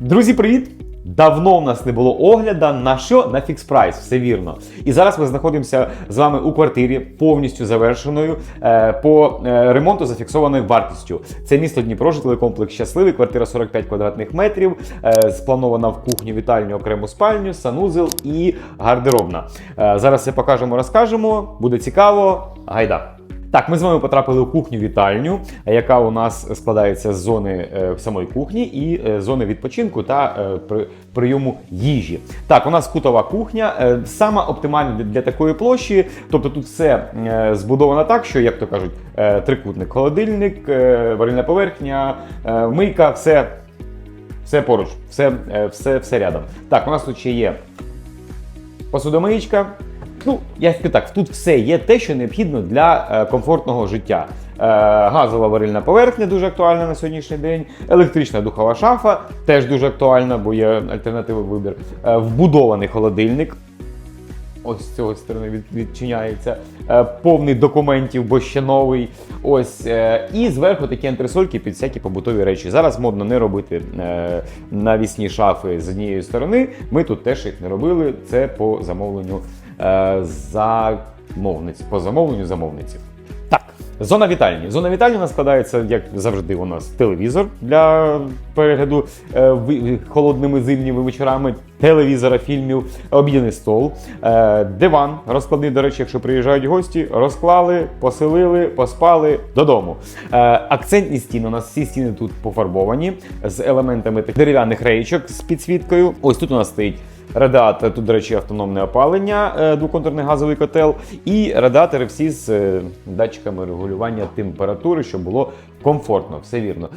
Друзі, привіт! Давно в нас не було огляда на що? На фікс прайс, все вірно. І зараз ми знаходимося з вами у квартирі, повністю завершеною е, по е, ремонту зафіксованою вартістю. Це місто Дніпро, житловий комплекс щасливий, квартира 45 квадратних метрів, е, спланована в кухню, вітальню, окрему спальню, санузел і гардеробна. Зараз все покажемо, розкажемо. Буде цікаво. Гайда! Так, ми з вами потрапили у кухню-вітальню, яка у нас складається з зони е, самої кухні і е, зони відпочинку та е, при, прийому їжі. Так, у нас кутова кухня, сама оптимальна для, такої площі. Тобто тут все збудовано так, що, як то кажуть, трикутник, холодильник, варильна поверхня, мийка, все, все поруч, все, все, все рядом. Так, у нас тут ще є посудомиїчка. Ну, я скажу так, тут все є те, що необхідно для е, комфортного життя. Е, газова варильна поверхня дуже актуальна на сьогоднішній день. Електрична духова шафа теж дуже актуальна, бо є альтернативний вибір. Е, вбудований холодильник. Ось з цього сторони від, відчиняється. Повний документів, бо ще новий. Ось. І зверху такі антресольки під всякі побутові речі. Зараз модно не робити навісні шафи з однієї сторони. Ми тут теж їх не робили. Це по замовленню замовниць. По замовленню замовниці. Так, зона вітальні. Зона вітальні у нас складається, як завжди, у нас телевізор для перегляду е, холодними зимніми вечорами, телевізора, фільмів, обідний стол, е, диван розкладний, до речі, якщо приїжджають гості, розклали, поселили, поспали додому. Е, акцентні стіни. У нас всі стіни тут пофарбовані з елементами дерев'яних реєчок з підсвіткою. Ось тут у нас стоїть. Радіатор, тут, до речі, автономне опалення, е, двоконтурний газовий котел, і радіатори всі з е, датчиками регулювання температури, щоб було комфортно, все вірно.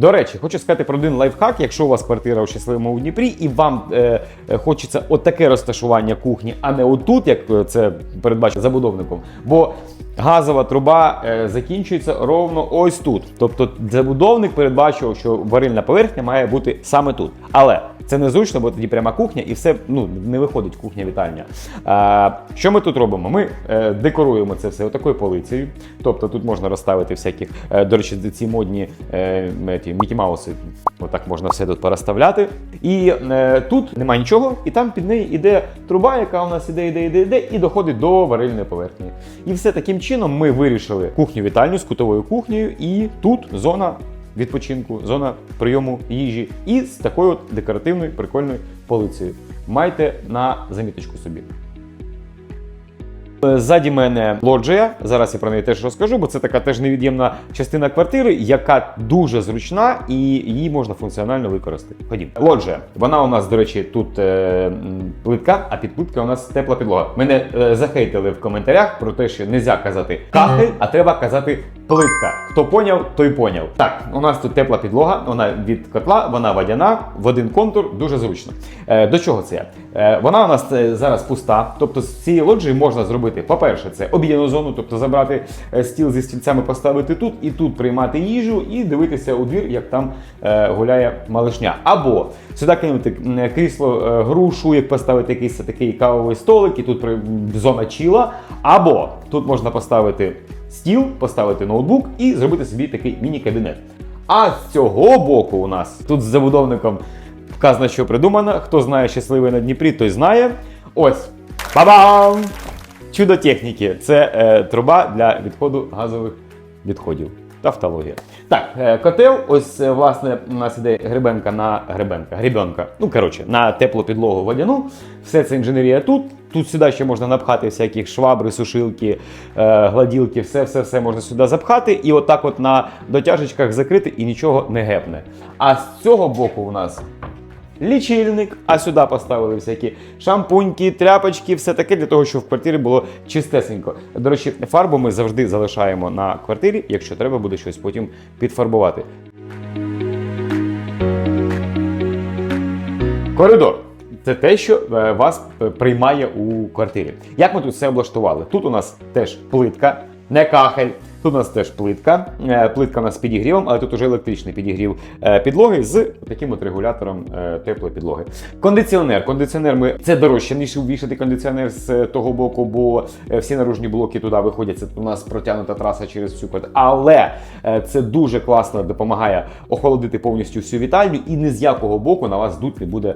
До речі, хочу сказати про один лайфхак. Якщо у вас квартира у щасливому у Дніпрі, і вам е, е, хочеться отаке розташування кухні, а не отут, як е, це передбачено забудовником. Бо газова труба е, закінчується ровно ось тут. Тобто забудовник передбачив, що варильна поверхня має бути саме тут. Але це незручно, бо тоді пряма кухня і все ну, не виходить кухня-вітальня. А, що ми тут робимо? Ми е, декоруємо це все отакою полицею. Тобто тут можна розставити всяких, е, до речі, ці модні е, ті, Мікі Мауси. Отак можна все тут порозставляти. І е, тут немає нічого, і там під нею іде труба, яка у нас іде, іде, іде, іде, і доходить до варильної поверхні. І все таким чином ми вирішили кухню-вітальню з кутовою кухнею, і тут зона відпочинку, зона прийому їжі і з такою от декоративною прикольною полицею. Майте на заміточку собі. Е, Ззаді мене лоджія. Зараз я про неї теж розкажу, бо це така теж невід'ємна частина квартири, яка дуже зручна і її можна функціонально використати. Ходім. Лоджія. Вона у нас, до речі, тут е, плитка, а під плиткою у нас тепла підлога. Мене е, захейтили в коментарях про те, що не можна казати кахель, а треба казати плитка. Хто поняв, той поняв. Так, у нас тут тепла підлога, вона від котла, вона водяна, в один контур, дуже зручно. Е, до чого це я? Е, вона у нас е, зараз пуста, тобто з цієї лоджії можна зробити, по-перше, це обідну зону, тобто забрати стіл зі стільцями, поставити тут і тут приймати їжу і дивитися у двір, як там гуляє малишня. Або сюди кинути крісло грушу, як поставити якийсь такий кавовий столик, і тут зона чіла. Або тут можна поставити стіл, поставити ноутбук і зробити собі такий міні-кабінет. А з цього боку у нас тут з забудовником вказано, що придумано. Хто знає щасливий на Дніпрі, той знає. Ось. Ба-бам! Чудо техніки. Це е, труба для відходу газових відходів. Тавтологія. Так, е, котел, ось е, власне у нас іде гребенка на гребенка, грибенка. Ну коротше, на теплу підлогу водяну. Все це інженерія тут. Тут сюди ще можна напхати всяких швабри, сушилки, е, гладілки, все, все, все можна сюди запхати, і отак от на дотяжечках закрити і нічого не гепне. А з цього боку у нас лічильник, а сюди поставили всякі шампуньки, тряпочки, все таке для того, щоб в квартирі було чистесенько. До речі, фарбу ми завжди залишаємо на квартирі, якщо треба буде щось потім підфарбувати. Коридор. це те, що е, вас приймає у квартирі. Як ми тут все облаштували? Тут у нас теж плитка, не кахель. Тут у нас теж плитка. Е, Плитка у нас з підігрівом, але тут уже електричний підігрів е, підлоги з таким от регулятором е, теплої підлоги. Кондиціонер. Кондиціонер ми це дорожче, ніж ввішати кондиціонер з того боку, бо всі наружні блоки туди виходять. Це у нас протягнута траса через всю квартиру. Але це дуже класно допомагає охолодити повністю всю вітальню, і ні з якого боку на вас дуть не буде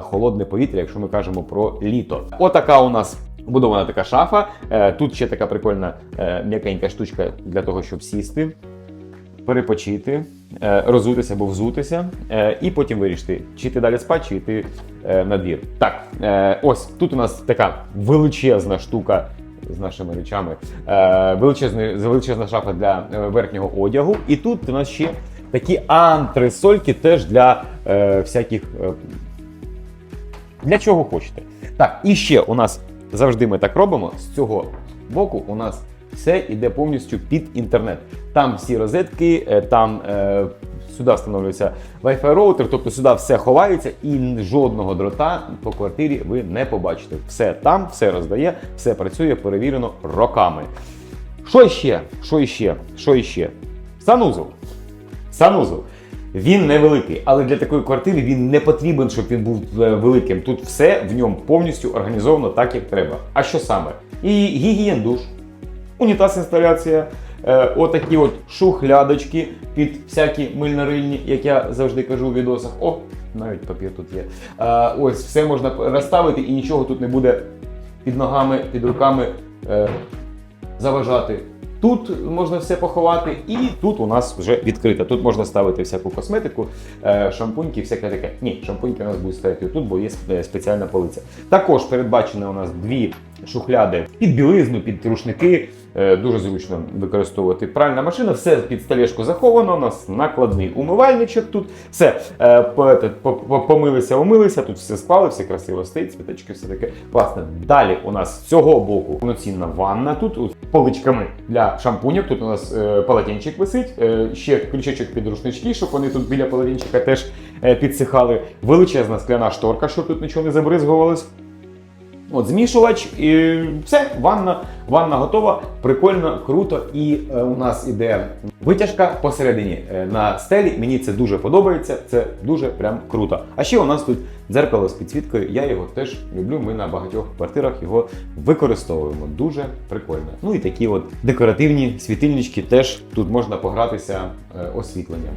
холодне повітря, якщо ми кажемо про літо. Отака у нас. Будована така шафа. Е, Тут ще така прикольна е, м'якенька штучка для того, щоб сісти, перепочити, е, розутися або взутися, і потім вирішити, чи йти далі спати, чи йти на двір. Так, ось тут у нас така величезна штука. З нашими речами величезна, шафа для верхнього одягу. І тут у нас ще такі антресольки теж для всяких для чого хочете. Так, і ще у нас завжди ми так робимо. З цього боку у нас все йде повністю під інтернет. Там всі розетки, е, там е, сюди встановлюється Wi-Fi роутер, тобто сюди все ховається і жодного дрота по квартирі ви не побачите. Все там, все роздає, все працює, перевірено роками. Що ще? Що ще? Що ще? Санузел. Санузел. Він невеликий, але для такої квартири він не потрібен, щоб він був е, великим. Тут все в ньому повністю організовано так, як треба. А що саме? І гігієн душ, унітаз інсталяція, е, отакі от шухлядочки під всякі мильно-рильні, як я завжди кажу у відосах. О, навіть папір тут є. Е, ось все можна розставити і нічого тут не буде під ногами, під руками заважати. Тут можна все поховати, і тут у нас вже відкрито. Тут можна ставити всяку косметику, е, шампуньки, всяке таке. Ні, шампуньки у нас будуть стояти тут, бо є е, спеціальна полиця. Також передбачено у нас дві шухляди під білизну, під рушники. Е, Дуже зручно використовувати пральна машина, все під столешку заховано. У нас накладний умивальничок тут. Все помилися, умилися, тут все спали, все красиво стоїть, цвіточки, все таке класне. Далі у нас з цього боку повноцінна ванна тут поличками для шампунів. Тут у нас е, полотенчик висить, е, ще крючечок під рушнички, щоб вони тут біля полотенчика теж е, підсихали. Величезна скляна шторка, щоб тут нічого не забризгувалось. От змішувач, і все, ванна, ванна готова. Прикольно, круто. І е, у нас іде витяжка посередині е, на стелі. Мені це дуже подобається. Це дуже прям круто. А ще у нас тут дзеркало з підсвіткою. Я його теж люблю. Ми на багатьох квартирах його використовуємо. Дуже прикольно. Ну і такі от декоративні світильнички теж тут можна погратися е, освітленням.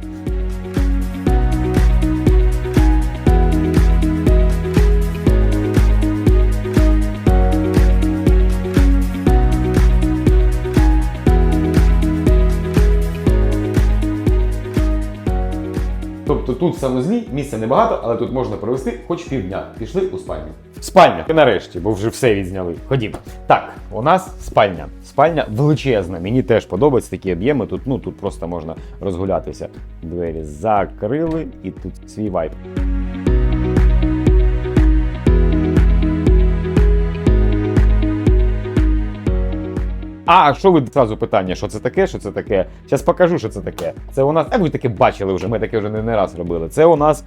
Тут в санузлі місця небагато, але тут можна провести хоч півдня. Пішли у спальню. Спальня. Нарешті, бо вже все відзняли. Ходімо. Так, у нас спальня. Спальня величезна. Мені теж подобаються такі об'єми. Тут, ну, тут просто можна розгулятися. Двері закрили і тут свій вайб. А що ви зразу питання, що це таке? Що це таке? Зараз покажу, що це таке. Це у нас. А ви таке бачили вже, ми таке вже не, не раз робили. Це у нас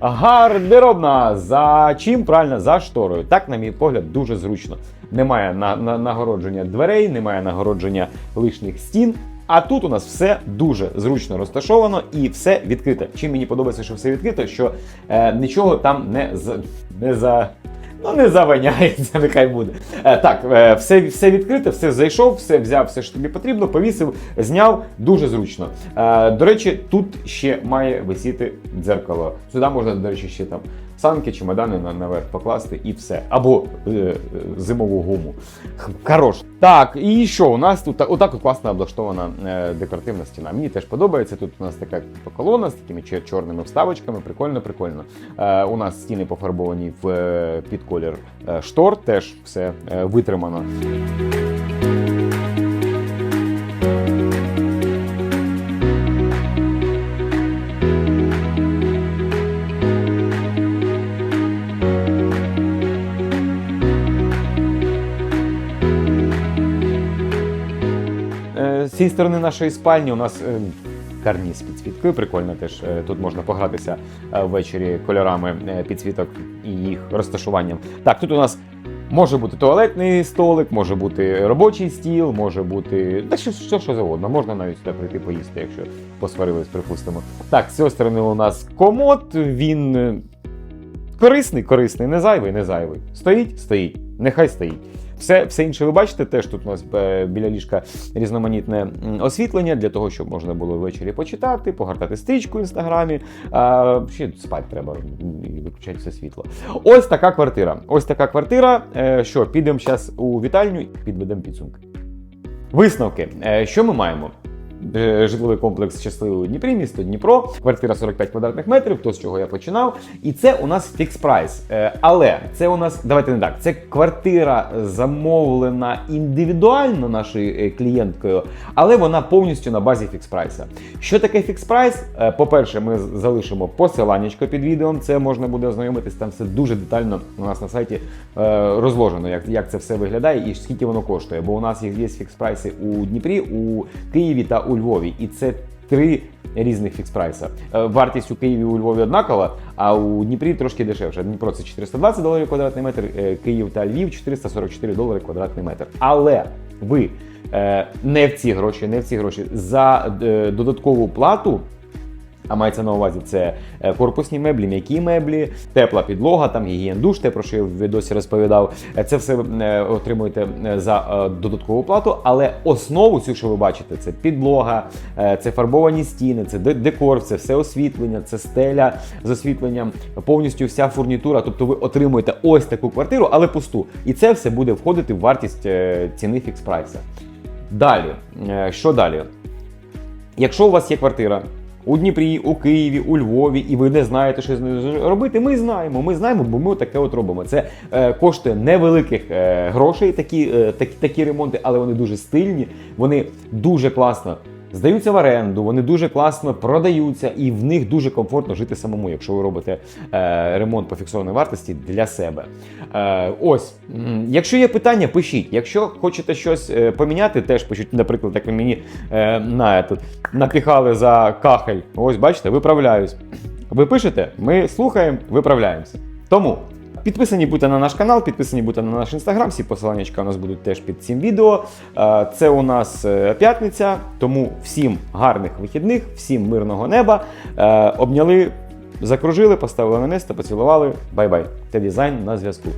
гардеробна. За чим? Правильно, за шторою. Так, на мій погляд, дуже зручно. Немає на, на, нагородження дверей, немає нагородження лишніх стін. А тут у нас все дуже зручно розташовано і все відкрите. Чим мені подобається, що все відкрито, що е, нічого там не за не за. Ну, не заваняється, нехай буде. Е, так, е, все, все відкрите, все зайшов, все взяв, все, що тобі потрібно, повісив, зняв дуже зручно. Е, до речі, тут ще має висіти дзеркало. Сюди можна, до речі, ще там санки, чемодани наверх покласти і все. Або е, зимову гуму. Хорош. Так, і що? У нас тут отак от класно облаштована декоративна стіна. Мені теж подобається. Тут у нас така колона з такими чорними вставочками. Прикольно, прикольно. Е, у нас стіни пофарбовані в під колір е, штор, теж все е, витримано. Е, З цієї сторони нашої спальні у нас карніз підсвіткою. Прикольно теж е, тут можна погратися е, ввечері кольорами е, підсвіток і їх розташуванням. Так, тут у нас може бути туалетний столик, може бути робочий стіл, може бути та що, що, що завгодно. Можна навіть сюди прийти поїсти, якщо посварились, припустимо. Так, з цієї сторони у нас комод, він корисний, корисний, не зайвий, не зайвий. Стоїть, стоїть, нехай стоїть. Все, все інше ви бачите, теж тут у нас е, біля ліжка різноманітне освітлення для того, щоб можна було ввечері почитати, погортати стрічку в інстаграмі. А, ще спати треба виключати все світло. Ось така квартира. Ось така квартира. Е, Що, підемо зараз у вітальню і підведемо підсумки. Висновки. Е, Що ми маємо? Е, Житловий комплекс щасливий Дніпрі, місто Дніпро, квартира 45 квадратних метрів, то з чого я починав. І це у нас фікс прайс. Е, Але це у нас, давайте не так, це квартира замовлена індивідуально нашою е, клієнткою, але вона повністю на базі фікс прайса. Що таке фікс прайс? По-перше, ми залишимо посиланнячко під відео. Це можна буде ознайомитись. Там все дуже детально у нас на сайті розложено, як, це все виглядає і скільки воно коштує. Бо у нас є фікс прайси у Дніпрі, у Києві та у Львові. І це три різних фікс прайса. Е, Вартість у Києві у Львові однакова, а у Дніпрі трошки дешевше. Дніпро це 420 доларів квадратний метр, е, Київ та Львів 444 долари квадратний метр. Але ви е, не в ці гроші, не в ці гроші за додаткову плату. А мається на увазі це е, корпусні меблі, м'які меблі, тепла підлога, там гігієн душ, те, про що я в відосі розповідав. Е, Це все е, отримуєте за додаткову плату, але основу цю, що ви бачите, це підлога, це фарбовані стіни, це декор, це все освітлення, це стеля з освітленням, повністю вся фурнітура. Тобто ви отримуєте ось таку квартиру, але пусту. І це все буде входити в вартість ціни фікс прайса. Далі, що далі? Якщо у вас є квартира у Дніпрі, у Києві, у Львові, і ви не знаєте, що з нею робити, ми знаємо. Ми знаємо, бо ми таке от робимо. Це е, коштує невеликих е, грошей, такі, е, такі, такі ремонти, але вони дуже стильні, вони дуже класно. Здаються в оренду, вони дуже класно продаються, і в них дуже комфортно жити самому, якщо ви робите е, ремонт по фіксованій вартості для себе. Е, ось, якщо є питання, пишіть. Якщо хочете щось е, поміняти, теж пишіть, наприклад, як ви мені е, на, тут, напіхали за кахель. Ось бачите, виправляюсь. Ви пишете, ми слухаємо, виправляємося. Тому. Підписані будьте на наш канал, підписані будьте на наш інстаграм. Всі посилання у нас будуть теж під цим відео. Е, Це у нас е, п'ятниця, тому всім гарних вихідних, всім мирного неба. Е, Обняли, закружили, поставили на місце, поцілували. Бай-бай. Те дизайн на зв'язку.